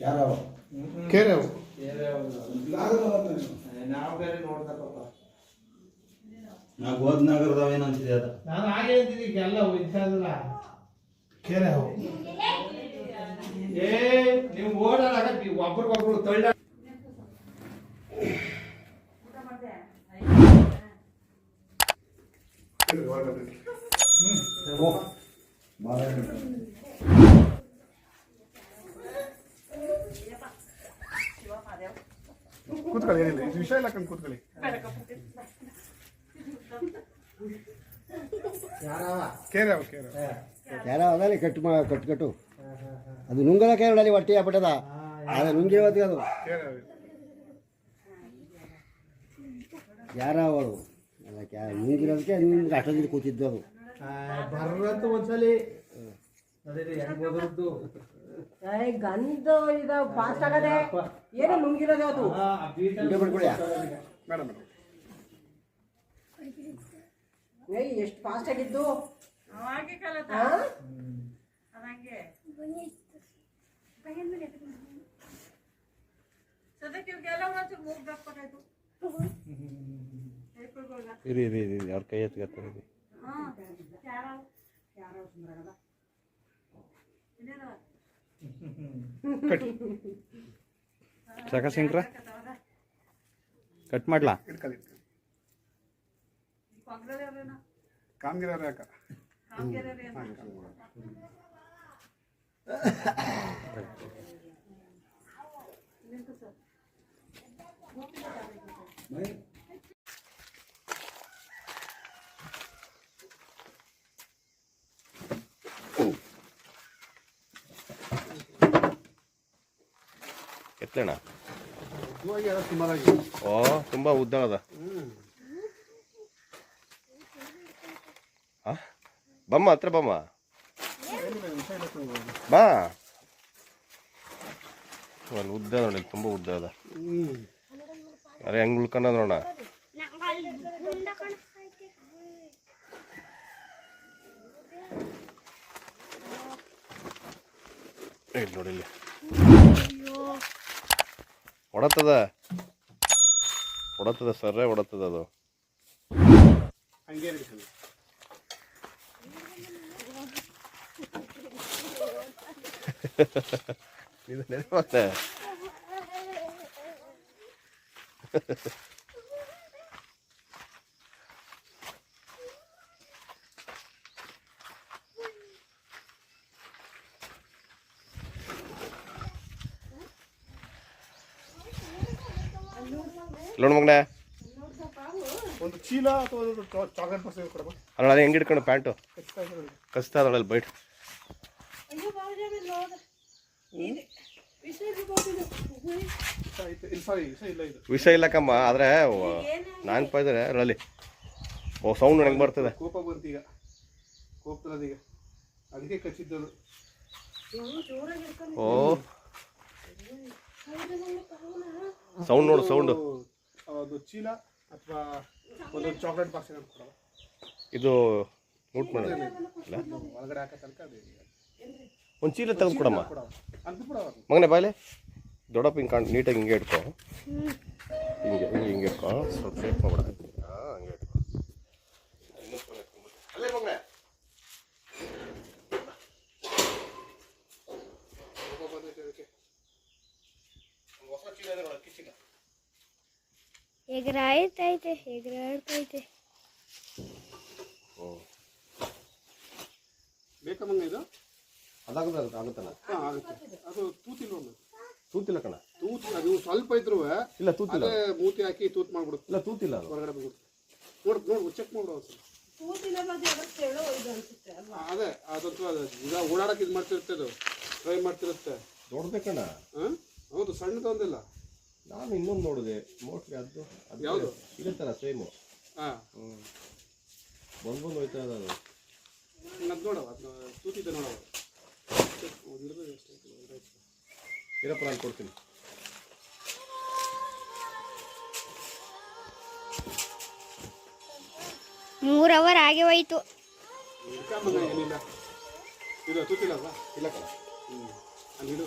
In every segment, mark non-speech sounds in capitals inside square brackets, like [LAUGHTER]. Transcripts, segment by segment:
ಯಾರವ? ಕೇರೆ ಅವು ನಾವು ಬೇರೆ ನೋಡ್ದಪ್ಪ. ನಾ ಗೋದ್ನಗರದವ ಏನಂತಿದೆ ಅದ? ನಾನು ಹಾಗೆ ಅಂತಿದ್ದೆ ಎಲ್ಲ ಇದ್ದಲ್ಲ ಕೇರೆ ಅವು ಏ ನೀವು ಓಡಲ್ಲ ಒಬ್ರಿಗೊಬ್ರು ತಳ್ಳ. ಓ ಬಾಳ ಕೂತ್ಕೊಳ್ಳಿ ಏನಿಲ್ಲ. ಇದು ವಿಷಯ ಇಲ್ಲ ಕಂಡು ಕೂತ್ಕೊಳ್ಳಿ. ಯಾರವ? ಕೇರೆ ಅವು ಕೇರೆ ಅವು. ಕ್ಯಾರ ಅದಲ್ಲ ಕಟ್ಟು ಮಾ ಕಟ್ಟು ಕಟ್ಟು. ಅದು ನುಂಗಲ ಕೇರಳಲ್ಲಿ ಹೊಟ್ಟೆ ಆಗ್ಬಿಟ್ಟದ. ಅದು ನುಂಗಿರೋದು ಅದು. ಯಾರ ಅವಳು? ಅಲ್ಲ ಕ್ಯಾ ನುಂಗಿರೋದಕ್ಕೆ ನಿಮ್ಗೆ ಅಷ್ಟೊಂದು ಕೂತಿದ್ದು ಅದು. ಬರ್ರಂತ ಒಂದ್ಸಲಿ. ಗಂಧ ಇದು ಫಾಸ್ಟ್ ಆಗದೆ. ಏನೋ ನುಂಗಿರೋದೆ ಅದು? ಏಯ್ ಎಷ್ಟು ಫಾಸ್ಟ್ ಆಗಿದ್ದು? ಇರಿ ಇರಿ ಇರಿ ಅವ್ರ ಕೈ ಎತ್ಕೊತಾರೆ ಯಾರು? ಯಾರು ಇನ್ನೇನವ [LAUGHS] ಸಾಕ ಸಿಂಕ್ರ ಕಟ್ ಮಾಡ್ಲಾ? ಕಾಮಗಿರ ಯಾಕ? ಕಾಮ್ಗೆರೆ ಎತ್ತಣ ಓ, ತುಂಬಾ ಉದ್ದ ಅದ? ಬಮ್ಮ, ಹತ್ರ ಬಮ್ಮ. ಬಾ. ಅಲ್ಲಿ ಉದ್ದ ನೋಡಿ ತುಂಬ ಉದ್ದ ಅದ. ಅರೆ, ಹೆಂಗ್ ಉಳ್ಕೊಂಡ ನೋಡ ಇಲ್ಲಿ ನೋಡಿ, ಇಲ್ಲಿ. ಹೊಡತದ ಹೊಡತದ ಸರ್ರೆ ಹೊಡತದ ಅದು. [LAUGHS] ಇದು ನೆನಪಾಗ್ತ ನೋಡು ಮಗನೇ? ಒಂದು ಚೀಲ ಅಥವಾ ಒಂದು ಚಾಕ್ಲೇಟ್ ಬಾಕ್ಸ್ ಕೊಡಪ್ಪ ಅಲ್ಲ ಅದು ಹೆಂಗೆ ಹಿಡ್ಕೊಂಡು ಪ್ಯಾಂಟು? ಕಷ್ಟ ಇದೆ. ಕಸ್ತಾ ಅದರಲ್ಲಿ ಬೈಟ್ ಆಯ್ತು ಇಲ್ಲ ಕಮ್ಮ ವಿಷಯ ಇಲ್ಲ ಇದು. ವಿಷ ಇಲ್ಲಕ್ಕಮ್ಮ ಆದರೆ ನಾನು ಪಾಯ್ದರೆ ಅದರಲ್ಲಿ. ಓ ಸೌಂಡ್ ಹೆಂಗೆ ಬರ್ತದೆ? ಕೋಪ ಬರ್ತೀಗ ಈಗ. ಕೋಪದ ಈಗ. ಅದಕ್ಕೆ ಕಚ್ಚಿದ್ದದು ಓ. ಸೌಂಡ್ ನೋಡು ಸೌಂಡು ಅದು- ಅದು ಚೀಲ ಅಥವಾ ಒಂದು ಚಾಕ್ಲೇಟ್ ಬಾಕ್ಸ್ ಏನಾದ್ರು ಇದು ಊಟ ಮಾಡೋದು ಇಲ್ಲ ಒಳಗಡೆ ಹಾಕೋ ತನಕ ಅದು. ಒಂದು ಚೀಲ ತೆಗೆದು ಕೊಡಮ್ಮ. ಅಂತ ಕೊಡವ? ಮಗನೇ ಬಾಯ್ಲೆ ದೊಡ್ಡಪ್ಪ ಹಿಂಗೆ ಕಾಣ್ ನೀಟಾಗಿ ಹಿಂಗೆ ಇಟ್ಕೋ. ಹಿಂಗೆ ಹಿಂಗೆ ಹಿಂಗೆ ಇಟ್ಕೋ. ಸ್ವಲ್ಪ ಸೇಫ್ ಮಾಡ್ಬೇಡ. ಹಾಂ ಹಂಗೆ ಇಟ್ಕೋ. ಅಲ್ಲೇ ಮಗನೇ. ಕೋಪ ಬಂದೈತೆ ಅದಕ್ಕೆ ಹೊಸ ಚೀಲ ಇದೆ ನೋಡು, ಅಕ್ಕಿ ಚೀಲ. ಎಗರಾಡ್ತೈತೆ ಹ್ಞೂ ಬೇಕಮ್ಮಂಗ ಇದು? ಅದಾಗುತ್ತೆ ಆಗುತ್ತಲ್ಲ? ಹಾಂ ಆಗುತ್ತೆ. ಅದು ತೂತಿಲ್ಲ ಒಂದು. ತೂತಿಲ್ಲ ಕಣ? ತೂತ್ ಅದು ಸ್ವಲ್ಪ ಇದ್ರು ಇಲ್ಲ ತೂತಿಲ್ಲ. ಅದೇ ಮೂತಿ ಹಾಕಿ ತೂತ್ ಮಾಡ್ಬಿಡುತ್ತೆ. ಇಲ್ಲ ತೂತಿಲ್ಲ ಅದು. ಹೊರಗಡೆ ಬಂದ್ಬಿಡುತ್ತೆ. ನೋಡ್ ನೋಡು ಚೆಕ್ ಮಾಡ್ಬಿಡು ಒಂದ್ಸಲ. ಅದೇ ಅದಂತೂ ಅದು. ಈಗ ಓಡಾಡಕ್ಕೆ ಇದು ಮಾಡ್ತಿರುತ್ತೆ ಅದು. ಟ್ರೈ ಮಾಡ್ತಿರುತ್ತೆ. ದೊಡ್ಡದೇ ಕಣ? ಹಾಂ? ಹೌದು ಸಣ್ಣದೊಂದಿಲ್ಲ. ನಾನು ಇನ್ನೊಂದು ನೋಡಿದೆ ಮೋಸ್ಟ್ಲಿ ಅದು ಅದು ಯಾವುದು? ಇರುತ್ತಲ್ಲ ಸೇಮು. ಹಾಂ ಹ್ಞೂ ಬಂದು ಬಂದು ಹೋಯ್ತಾ ಇದೆ ಅದು. ಅದು ನೋಡವ? ಅದು ತೂತಿದ್ದೆ ನೋಡವ? ಒಂದು ಎಷ್ಟಾಯ್ತು ಒಂದಾಯ್ತು ಇರಪ್ಪ ನಾನು ಕೊಡ್ತೀನಿ. ಮೂರ್ ಅವರ್ ಆಗೇ ಹೋಯ್ತು. ಏನಿಲ್ಲ. ಇದು ತೂತಿಲ್ಲ ಅಲ್ವಾ? ಇಲ್ಲ ಕಣ. ಹ್ಞೂ ಅಲ್ಲಿ ಇಡು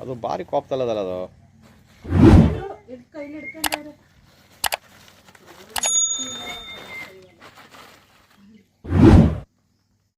ಅದು ಭಾರಿ ಕೋಪ್ತಲ್ಲದಲ್ಲ ಅದು.